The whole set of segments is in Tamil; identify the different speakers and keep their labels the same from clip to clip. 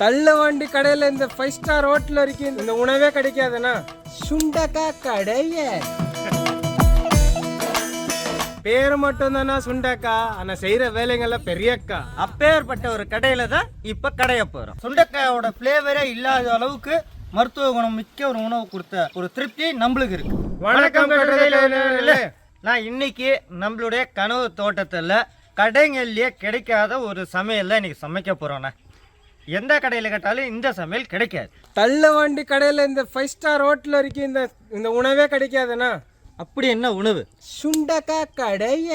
Speaker 1: தள்ள வண்டி கடையில இந்த ஃபைவ் ஸ்டார் ஹோட்டல் வரைக்கும் இந்த உணவே கிடைக்காதுண்ணா. சுண்டக்கா கடைய. பேர் மட்டும் தானா சுண்டக்கா. ஆனா செய்யற வேலைங்கெல்லாம் பெரியக்கா.
Speaker 2: அப்பேற்பட்ட ஒரு கடையில தான் இப்ப கடைய போறோம். சுண்டைக்காயோட ஃப்ளேவரே இல்லாத அளவுக்கு மருத்துவ குணம் மிக்க ஒரு உணவு கொடுத்த ஒரு திருப்தி நம்மளுக்கு இருக்கு.
Speaker 1: வணக்கம்.
Speaker 2: நான் இன்னைக்கு நம்மளுடைய கனவு தோட்டத்தில் கடைங்கள்லயே கிடைக்காத ஒரு சமையல்ல இன்னைக்கு சமைக்க போறோண்ணே எந்த கடையில் கேட்டாலும் இந்த சமையல் கிடைக்காது.
Speaker 1: தள்ள வண்டி கடையில இந்த ஃபைவ் ஸ்டார் ஹோட்டல் வரைக்கும் இந்த இந்த உணவே கிடைக்காதுண்ணா.
Speaker 2: அப்படி என்ன உணவு?
Speaker 1: சுண்டக்கா கடைய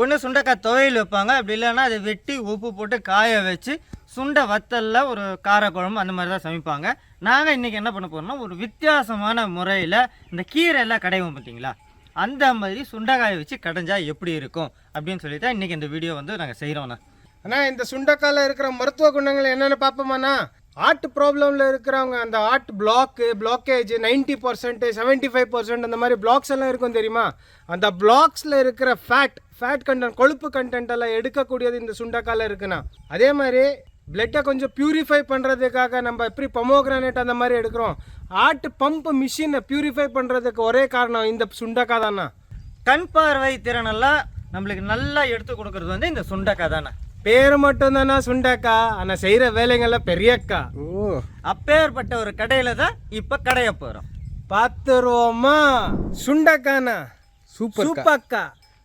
Speaker 2: ஒன்று சுண்டைக்காய் துவையல் வைப்பாங்க அப்படி இல்லைன்னா அதை வெட்டி உப்பு போட்டு காய வச்சு சுண்டை வத்தல்ல ஒரு காரக்குழம்பு அந்த மாதிரி தான் சமைப்பாங்க. நாங்கள் இன்றைக்கி என்ன பண்ண போறோம்னா ஒரு வித்தியாசமான முறையில் இந்த கீரை எல்லாம் கடைவோம் பார்த்தீங்களா? அந்த மாதிரி சுண்டைக்காயை வச்சு கடைஞ்சா எப்படி இருக்கும்? அப்படின்னு சொல்லி தான் இன்றைக்கி இந்த வீடியோ வந்து நாங்கள் செய்கிறோண்ணா
Speaker 1: அண்ணா இந்த சுண்டக்கால இருக்கிற மருத்துவ குணங்கள் என்னென்னு பார்ப்போமாண்ணா? ஆர்ட் ப்ராப்ளமில் இருக்கிறவங்க அந்த heart block blockage ninety percent seventy five percent அந்த மாதிரி பிளாக்ஸ் எல்லாம் இருக்கும் தெரியுமா? அந்த பிளாக்ஸில் இருக்கிற ஃபேட் ஃபேட் கண்டென்ட் கொழுப்பு கண்டென்ட் எல்லாம் எடுக்கக்கூடியது இந்த சுண்டக்கால இருக்குண்ணா. அதே மாதிரி பிளட்டை கொஞ்சம் பியூரிஃபை பண்ணுறதுக்காக நம்ம எப்படி பொமோகிரானேட் அந்த மாதிரி எடுக்கிறோம்? ஆர்ட் பம்ப் மிஷினை பியூரிஃபை பண்ணுறதுக்கு ஒரே காரணம் இந்த சுண்டக்காய் தானா
Speaker 2: கண் பார்வை திறனெல்லாம் நம்மளுக்கு நல்லா எடுத்து கொடுக்கறது வந்து இந்த சுண்டைக்காய் தானே
Speaker 1: பேர் மட்டும் தானா சுண்டக்கா? ஆனால் செய்கிற வேலைங்கள்லாம் பெரியக்கா. ஓ.
Speaker 2: அப்பேற்பட்ட ஒரு கடையில் தான் இப்போ கடைய போகிறோம்
Speaker 1: பார்த்துருவோமா சுண்டக்கானா?
Speaker 3: சூப்பர்
Speaker 1: சூப்பக்கா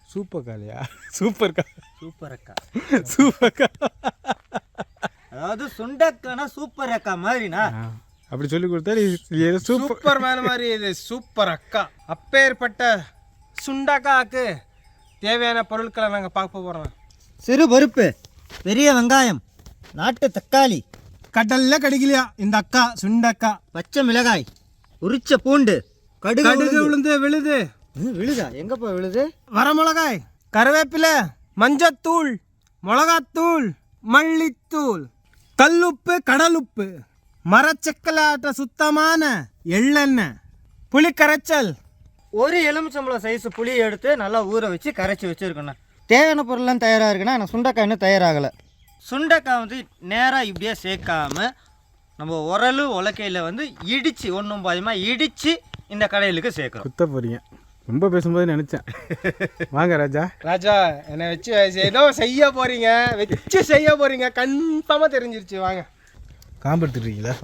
Speaker 3: சூப்பர் காலையா சூப்பர் கா
Speaker 2: சூப்பர் அக்கா
Speaker 3: சூப்பர்
Speaker 2: அதாவது சுண்டக்கானா சூப்பர் அக்கா மாதிரினா
Speaker 3: அப்படி சொல்லி கொடுத்தா நீ ஏதோ சூப்பர்
Speaker 1: சூப்பர் மேன் மாதிரி இது சூப்பர் அக்கா அப்பேற்பட்ட சுண்டக்காக்கு தேவையான பொருட்களை நாங்கள் பார்க்க போகிறோம்
Speaker 2: சிறு பருப்பு. பெரிய வெங்காயம் நாட்டு தக்காளி.
Speaker 1: கடல்ல கிடைக்கலையா? இந்த அக்கா சுண்டக்கா
Speaker 2: பச்சை மிளகாய் உரிச்ச பூண்டு கடுகு
Speaker 1: கடுகு விழுந்து விழுது.
Speaker 2: விழுதா? எங்கப்பா விழுது?
Speaker 1: வரமிளகாய் கருவேப்பிலை மஞ்சத்தூள் மிளகாத்தூள் மல்லித்தூள். கல்லுப்பு கடலுப்பு. மரச்சக்கலாட்ட சுத்தமான எள்ளெண்ணெய். புளி கரைச்சல்.
Speaker 2: ஒரு எலுமிச்சம்பழம் சைஸ் புளி எடுத்து நல்லா ஊற வச்சு கரைச்சி வச்சுருக்கணும். தேவையான பொருள்லாம் தயாராக இருக்குன்னா ஆனால் சுண்டைக்காய் இன்னும் தயாராகலை. சுண்டைக்காய் வந்து நேராக இப்படியே சேர்க்காம நம்ம உரலு உலக்கையில் வந்து இடித்து ஒன்றும் பாதியமாக இடித்து இந்த கடையிலுக்கு சேர்க்குறோம்.
Speaker 3: குத்த போறீங்க ரொம்ப பேசும்போது நினைச்சேன். வாங்க ராஜா.
Speaker 1: ராஜா என்னை வச்சு ஏதோ செய்ய போறீங்க. வச்சு செய்ய போறீங்க. கன்ஃபார்மாக தெரிஞ்சிருச்சு. வாங்க.
Speaker 3: காம்பு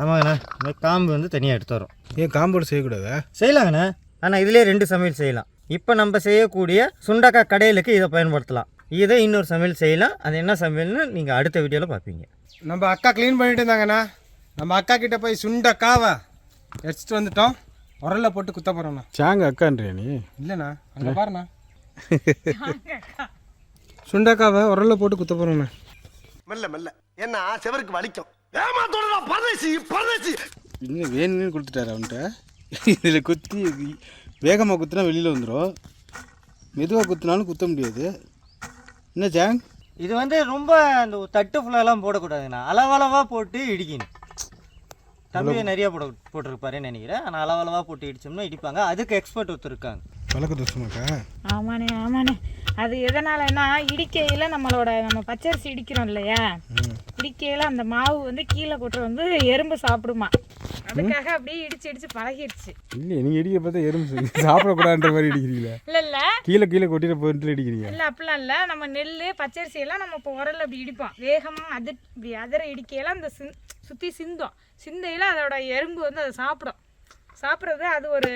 Speaker 2: ஆமாங்கண்ணா இந்த காம்பு வந்து தனியாக எடுத்து வரோம்.
Speaker 3: ஏன் காம்போடு செய்யக்கூடாதா?
Speaker 2: செய்யலாங்கண்ணா ஆனால் இதுலேயே ரெண்டு சமையல் செய்யலாம். இப்போ நம்ம செய்யக்கூடிய சுண்டக்காய் கடையிலுக்கு இதை பயன்படுத்தலாம். இதை இன்னொரு சமையல் செய்யலாம். அது என்ன சமையல்னு நீங்கள் அடுத்த வீடியோவில் பார்ப்பீங்க.
Speaker 1: நம்ம அக்கா க்ளீன் பண்ணிட்டு இருந்தாங்கண்ணா. நம்ம அக்கா கிட்ட போய் சுண்டக்காவை எடுத்துட்டு வந்துட்டோம். உரல்ல போட்டு குத்த போறோம்ண்ணா.
Speaker 3: சாங்க அக்கான்றியா நீ?
Speaker 1: இல்லைண்ணா. அங்கே பாருண்ணா. சுண்டக்காவை உரல்ல போட்டு குத்த போறோம்ண்ணா.
Speaker 4: மெல்ல மெல்ல. ஏன்னா செவருக்கு வலிக்கும். ஏமாத்தோட பரதேசி பரதேசி.
Speaker 3: இங்கே வேணும்னு கொடுத்துட்டாரு அவன்கிட்ட. இதில் குத்தி வேகமாக குத்துனா வெளியில் வந்துடும் மெதுவாக குத்துனாலும் குத்த முடியாது. என்ன ஜாங்?
Speaker 2: இது வந்து ரொம்ப அந்த தட்டு ஃபுல்லாலாம் போடக்கூடாதுண்ணா. அளவளவாக போட்டு இடிக்கணும். தம்பி நிறைய போட போட்டிருப்பாருன்னு நினைக்கிறேன். ஆனால் அளவளவாக போட்டு இடிச்சோம்னா இடிப்பாங்க. அதுக்கு எக்ஸ்பர்ட் ஒருத்தர் இருக்காங்க.
Speaker 3: பழக்க தோஷமாக்கா
Speaker 5: ஆமாண்ணே ஆமாண்ணே. அது எதனாலன்னா இடிக்கையில் நம்மளோட நம்ம பச்சரிசி இடிக்கிறோம் இல்லையா? இடிக்கையில் அந்த மாவு வந்து கீழே கொட்டுற வந்து எறும்பு சாப்பிடுமா? அதுக்காக அப்படியே இடிச்சு இடிச்சு பழகிடுச்சு.
Speaker 3: இல்லையே நீங்கள் இடிக்க பார்த்தா எறும்பு சாப்பிடக்கூடாதுன்ற மாதிரி இடிக்கிறீங்களா?
Speaker 5: இல்லை இல்லை.
Speaker 3: கீழே கீழே கொட்டிட்டு போயிட்டு இடிக்கிறீங்க.
Speaker 5: இல்லை அப்படிலாம் இல்லை. நம்ம நெல் பச்சரிசி எல்லாம் நம்ம இப்போ உரல்ல அப்படி இடிப்போம். வேகமாக அது இப்படி அதர இடிக்கையில் அந்த சிந் சுற்றி சிந்தும். சிந்தையில் அதோட எறும்பு வந்து அதை சாப்பிடும். சாப்பிட்றது அது ஒரு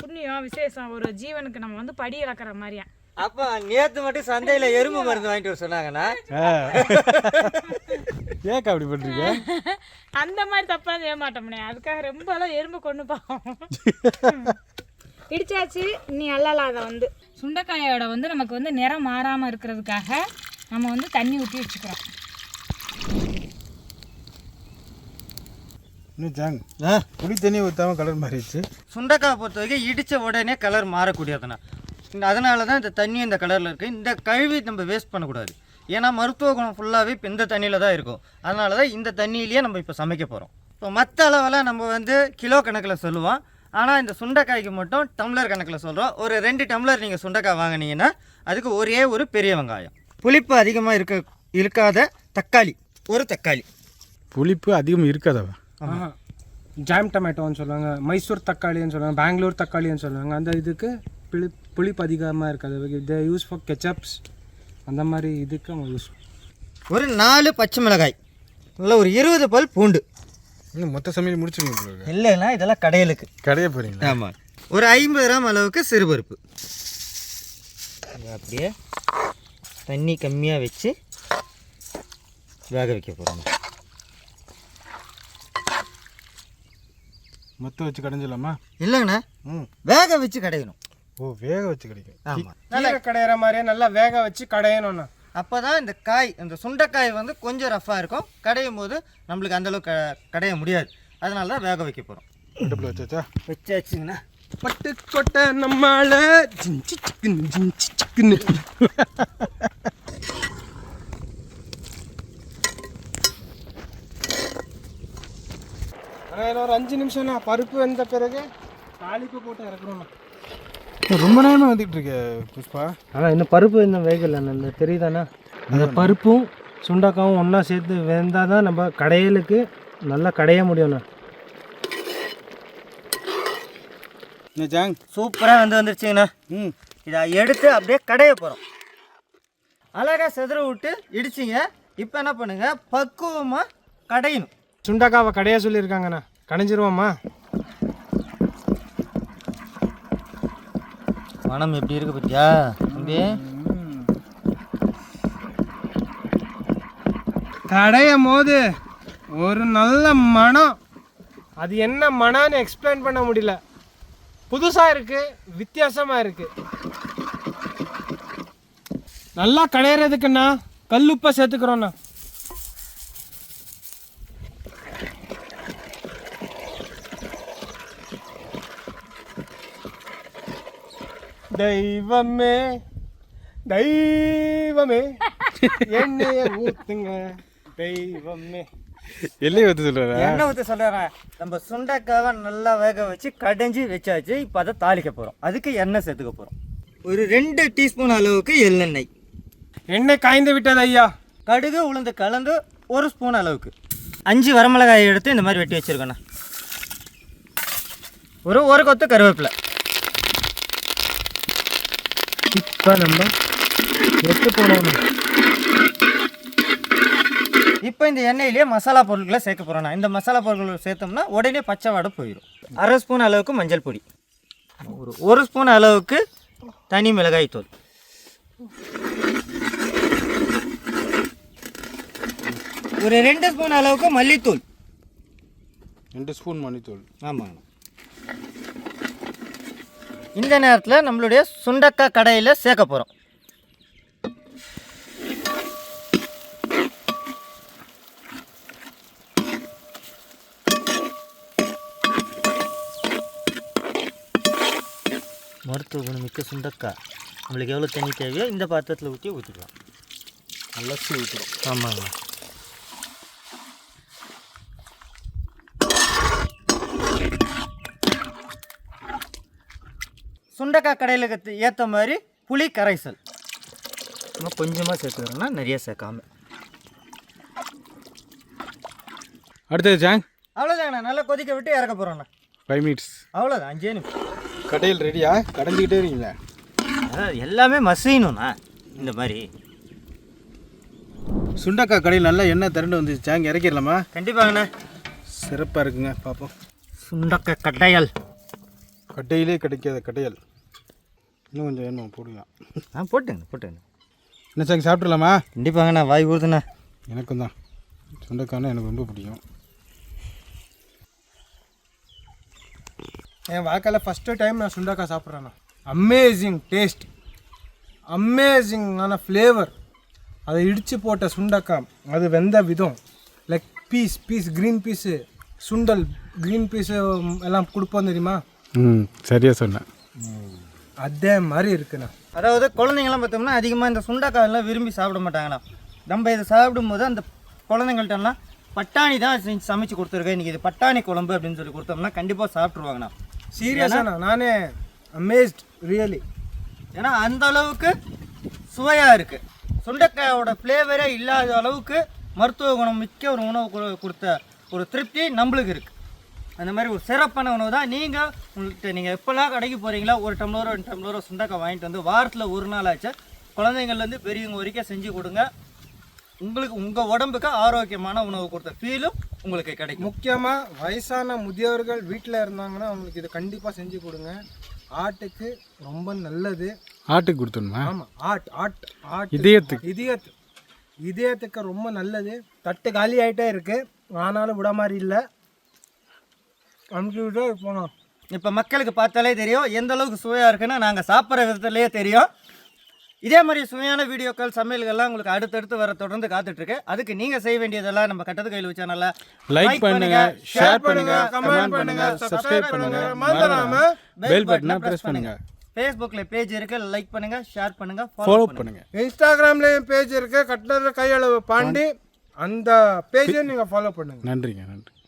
Speaker 5: புண்ணியம் விசேஷம். ஒரு ஜீவனுக்கு நம்ம வந்து படி இழக்கிற மாதிரியா.
Speaker 2: அப்போ நேற்று மட்டும் சந்தையில் எறும்பு மருந்து வாங்கிட்டு வர சொன்னாங்கண்ணா
Speaker 3: ஏக்கா அப்படி பண்ணுறீங்க
Speaker 5: அந்த மாதிரி தப்பாக செய்ய மாட்டோம்னே. அதுக்காக ரொம்ப எல்லாம் எறும்பு கொண்டு போவோம். இடிச்சாச்சு நீ அல்லலாம் அதை வந்து. சுண்டைக்காயோட வந்து நமக்கு வந்து நிறம் மாறாமல் இருக்கிறதுக்காக நம்ம வந்து தண்ணி ஊற்றி வச்சுக்கிறோம்.
Speaker 3: ஜாங்
Speaker 2: ஆ?
Speaker 3: புளி தண்ணி ஊற்றாம கலர் மாறிடுச்சு.
Speaker 2: சுண்டைக்காய் பொறுத்த வரைக்கும் இடித்த உடனே கலர் மாறக்கூடியதுண்ணா அதனால தான் இந்த தண்ணி இந்த கலரில் இருக்குது இந்த கழுவி நம்ம வேஸ்ட் பண்ணக்கூடாது. ஏன்னா மருத்துவ குணம் ஃபுல்லாகவே இப்போ இந்த தண்ணியில் தான் இருக்கும். அதனால தான் இந்த தண்ணியிலேயே நம்ம இப்போ சமைக்க போகிறோம் இப்போ மற்ற அளவெல்லாம் நம்ம வந்து கிலோ கணக்கில் சொல்லுவோம். ஆனால் இந்த சுண்டைக்காய்க்கு மட்டும் டம்ளர் கணக்கில் சொல்கிறோம் ஒரு ரெண்டு டம்ளர் நீங்கள் சுண்டைக்காய் வாங்கினீங்கன்னா அதுக்கு ஒரே ஒரு பெரிய வெங்காயம். புளிப்பு அதிகமாக இருக்க இருக்காத தக்காளி ஒரு தக்காளி.
Speaker 3: புளிப்பு அதிகம் இருக்காதா
Speaker 1: ஜாம் டொமேட்டோன்னு சொல்லுவாங்க மைசூர் தக்காளின்னு சொல்லுவாங்க பெங்களூர் தக்காளின்னு சொல்லுவாங்க. அந்த இதுக்கு புளி புளிப்பு அதிகமாக இருக்காது. இதை யூஸ் ஃபார் கெச்சப்ஸ் அந்த மாதிரி இதுக்கு அவங்க யூஸ்
Speaker 2: ஒரு நாலு பச்சை மிளகாய். நல்ல ஒரு இருபது பல் பூண்டு.
Speaker 3: இன்னும் மொத்த சமையல் முடிச்சுருங்க
Speaker 2: இல்லைன்னா இதெல்லாம் கடையலுக்கு.
Speaker 3: கடையே போகிறீங்களா
Speaker 2: ஆமாம் ஒரு ஐம்பது கிராம் அளவுக்கு சிறுபருப்பு. அப்படியே தண்ணி கம்மியாக வச்சு வேக வைக்க போகிறோம்
Speaker 3: மொத்தம் வச்சு கடைஞ்சிடலாமா?
Speaker 2: இல்லைங்கண்ணா.
Speaker 3: ம்.
Speaker 2: வேக வச்சு கடையணும்.
Speaker 3: ஓ வேக வச்சு கிடைக்கும்
Speaker 2: ஆமாம்
Speaker 1: கீரை கடையிற மாதிரியே நல்லா வேக வச்சு கடையணும்ண்ணா.
Speaker 2: அப்போ தான் இந்த காய் இந்த சுண்டைக்காய் வந்து கொஞ்சம் ரஃப்பாக இருக்கும். கடையும் போது நம்மளுக்கு அந்தளவுக்கு க கடைய முடியாது. அதனால தான் வேக வைக்க போகிறோம்
Speaker 3: அடுப்பில் வச்சாச்சா?
Speaker 2: வச்சாச்சுங்கண்ணா.
Speaker 1: பட்டு கொட்டை நம்மால ஜிஞ்சி ஆனால் ஒரு அஞ்சு நிமிஷம்ண்ணா. பருப்பு வெந்த பிறகு தாளிப்பு போட்டு இறக்கணும்ண்ணா.
Speaker 3: ரொம்ப நேரமாக வந்துக்கிட்டு இருக்க புஷ்பா.
Speaker 1: ஆனால் இன்னும் பருப்பு இன்னும் வேகலைண்ணா இந்த தெரியுதாண்ணா? அந்த பருப்பும் சுண்டக்காவும் ஒன்றா சேர்த்து வெந்தால் தான் நம்ம கடையலுக்கு நல்லா கடைய முடியும்ண்ணா.
Speaker 3: ஜாங்?
Speaker 2: சூப்பராக வந்து வந்துருச்சுங்கண்ணா.
Speaker 3: ம்.
Speaker 2: இதை எடுத்து அப்படியே கடைய போகிறோம் அழகாக செதற விட்டு இடிச்சிங்க. இப்போ என்ன பண்ணுங்க? பக்குவமாக கடையணும்.
Speaker 1: சுண்டக்காவை கடைய சொல்லியிருக்காங்கண்ணா. கடைஞ்சிருவோம்மா
Speaker 2: மனம் எப்படி இருக்கு பத்தியா தம்பி?
Speaker 1: கடையும் போது ஒரு நல்ல மனம். அது என்ன மனம்னு எக்ஸ்பிளைன் பண்ண முடியல. புதுசாக இருக்கு வித்தியாசமாக இருக்கு. நல்லா கடையிறதுக்குண்ணா கல்லுப்பை சேர்த்துக்கிறோண்ணா. தெய்வமே தெய்வமே. எண்ணெய ஊத்துங்க தெய்வமே.
Speaker 3: எல்லையை வந்து சொல்கிறாரா
Speaker 2: என்ன ஊற்ற சொல்கிறேன் நம்ம சுண்டைக்காவை நல்லா வேக வச்சு கடைஞ்சி வச்சாச்சு இப்போ அதை தாளிக்க போகிறோம் அதுக்கு எண்ணெய் சேர்த்துக்க போகிறோம் ஒரு ரெண்டு டீஸ்பூன் அளவுக்கு எள்ளெண்ணெய்.
Speaker 1: எண்ணெய் காய்ந்து விட்டது ஐயா.
Speaker 2: கடுகு உளுந்து கலந்து ஒரு ஸ்பூன் அளவுக்கு. அஞ்சு வரமிளகாயை எடுத்து இந்த மாதிரி வெட்டி வச்சுருக்கேண்ணா. ஒரு ஒரு கொத்து கருவேப்பிலை.
Speaker 1: இப்போ நம்ம எட்டு போனோம்.
Speaker 2: இப்போ இந்த எண்ணெயிலேயே மசாலா பொருட்களை சேர்க்க போகிறோண்ணா இந்த மசாலா பொருட்களை சேர்த்தோம்னா உடனே பச்சை வாடை போயிடும் அரை ஸ்பூன் அளவுக்கு மஞ்சள் பொடி. ஒரு ஒரு ஸ்பூன் அளவுக்கு தனி மிளகாய் தூள். ஒரு ரெண்டு ஸ்பூன் அளவுக்கு மல்லித்தூள்.
Speaker 3: ரெண்டு ஸ்பூன் மணித்தூள்
Speaker 2: ஆமாங்க. இந்த நேரத்தில் நம்மளுடைய சுண்டக்காய் கடையில் சேர்க்க போகிறோம் மருத்துவ குணமிக்க சுண்டக்காய் நம்மளுக்கு எவ்வளோ தண்ணி தேவையோ இந்த பாத்திரத்தில் ஊற்றி ஊற்றிக்கலாம்
Speaker 3: அலசி ஊற்றுறோம்
Speaker 2: ஆமாங்க. சுண்டக்காய் கடையில் ஏற்ற மாதிரி புளி கரைசல். நம்ம கொஞ்சமாக சேர்த்துக்கிறோம்னா நிறைய சேர்க்காம.
Speaker 3: அடுத்தது ஜாங்.
Speaker 2: அவ்வளோதாங்கண்ணா நல்லா கொதிக்க விட்டு இறக்க போகிறோண்ணா
Speaker 3: ஃபைவ் மினிட்ஸ்
Speaker 2: அவ்வளோதான் அஞ்சே நிமிஷம்.
Speaker 3: கடையில் ரெடியா கடைஞ்சிக்கிட்டே இருக்கீங்களா?
Speaker 2: அதாவது எல்லாமே மசியணும்ண்ணா. இந்த மாதிரி.
Speaker 3: சுண்டக்காய் கடையில் நல்லா எண்ணெய் திரண்டு வந்துச்சு. ஜாங் இறக்கிடலாமா?
Speaker 2: கண்டிப்பாங்கண்ணா.
Speaker 3: சிறப்பாக இருக்குங்க பார்ப்போம்
Speaker 2: சுண்டக்காய் கடையல்
Speaker 3: கட்டையிலே கிடைக்காத கடையல் இன்னும் கொஞ்சம் எண்ணெய் போடலாம்
Speaker 2: ஆ போட்டுங்க போட்டுங்க
Speaker 3: என்ன சாங் சாப்பிட்றலாமா
Speaker 2: கண்டிப்பாங்கண்ணா வாய் ஊறுதுண்ணா
Speaker 3: எனக்கும் தான். சுண்டைக்காய்னா எனக்கு ரொம்ப பிடிக்கும்.
Speaker 1: என் வாழ்க்கையில் ஃபஸ்ட்டு டைம் நான் சுண்டக்காய் சாப்பிட்றேண்ணா. அமேசிங் டேஸ்ட் அமேசிங்கான ஃப்ளேவர் அதை இடித்து போட்ட சுண்டக்காய் அது வெந்த விதம். Like peas peas green peas சுண்டல் க்ரீன் பீஸு எல்லாம் கொடுப்போம் தெரியுமா?
Speaker 3: ம் சரியாக சொன்னேன்.
Speaker 1: அதே மாதிரி இருக்குண்ணா.
Speaker 2: அதாவது குழந்தைங்களாம் பார்த்தோம்னா அதிகமாக இந்த சுண்டைக்காயெல்லாம் விரும்பி சாப்பிட மாட்டாங்கண்ணா. நம்ம இதை சாப்பிடும்போது அந்த குழந்தைங்கள்ட்டலாம் பட்டாணி தான் செஞ்சு சமைச்சு கொடுத்துருக்கேன். இன்றைக்கி இது பட்டாணி குழம்பு அப்படின்னு சொல்லி கொடுத்தோம்னா கண்டிப்பாக சாப்பிட்ருவாங்கண்ணா
Speaker 1: சீரியஸாண்ணா நானே அமேஸ்ட் ரியலி
Speaker 2: ஏன்னா அந்த அளவுக்கு சுவையாக இருக்குது சுண்டைக்காயோட ஃப்ளேவரே இல்லாத அளவுக்கு மருத்துவ குணம் மிக்க ஒரு உணவு கொடுத்த ஒரு திருப்தி நம்மளுக்கு இருக்குது அந்த மாதிரி ஒரு சிறப்பான உணவு தான். நீங்கள் உங்களுக்கு நீங்கள் எப்போல்லாம் கடைக்கு போகிறீங்களா ஒரு டம்ளரோ ரெண்டு டம்ளரோ சுண்டக்காய் வாங்கிட்டு வந்து வாரத்தில் ஒரு நாள் ஆச்சு. குழந்தைங்கள்லேருந்து பெரியவங்க வரைக்கும் செஞ்சு கொடுங்க. உங்களுக்கு உங்கள் உடம்புக்கு ஆரோக்கியமான உணவு கொடுத்த ஃபீலும் உங்களுக்கு கிடைக்கும்.
Speaker 1: முக்கியமாக வயசான முதியவர்கள் வீட்டில் இருந்தாங்கன்னா அவங்களுக்கு இதை கண்டிப்பாக செஞ்சு கொடுங்க. ஆட்டுக்கு ரொம்ப நல்லது.
Speaker 3: ஆட்டுக்கு கொடுத்துடணுமா?
Speaker 1: ஆமாம் ஆட் ஆட் ஆட்
Speaker 3: இதயத்துக்கு.
Speaker 1: இதயத்து இதயத்துக்கு ரொம்ப நல்லது. தட்டு காலி ஆகிட்டே இருக்கு. ஆனாலும் விட மாதிரி இல்லை. அமுக்கிவிட்டே போனோம்
Speaker 2: இப்போ மக்களுக்கு பார்த்தாலே தெரியும் எந்த அளவுக்கு சுவையாக இருக்குன்னு நாங்கள் சாப்பிட்ற விதத்துலேயே தெரியும். இதே மாதிரி சுவையான வீடியோக்கள் சமையல்கள்லாம் உங்களுக்கு அடுத்தடுத்து வர தொடர்ந்து காத்துட்ருக்கு. அதுக்கு நீங்கள் செய்ய வேண்டியதெல்லாம் நம்ம கட்டது கையில் சேனலில்
Speaker 3: லைக் பண்ணுங்க ஷேர் பண்ணுங்க
Speaker 1: கமெண்ட் பண்ணுங்க
Speaker 3: சப்ஸ்கிரைப் பண்ணுங்க
Speaker 1: மறந்துடாம
Speaker 3: பெல் பட்டனை பிரஸ் பண்ணுங்க.
Speaker 2: ஃபேஸ்புக்கில் பேஜ் இருக்கு லைக் பண்ணுங்க ஷேர் பண்ணுங்க ஃபாலோ
Speaker 3: பண்ணுங்க.
Speaker 1: இன்ஸ்டாகிராம்லேயும் பேஜ் இருக்கு கட்டர் கையளவு பாண்டி அந்த பேஜை நீங்கள் ஃபாலோ பண்ணுங்க.
Speaker 3: நன்றிங்க நன்றி.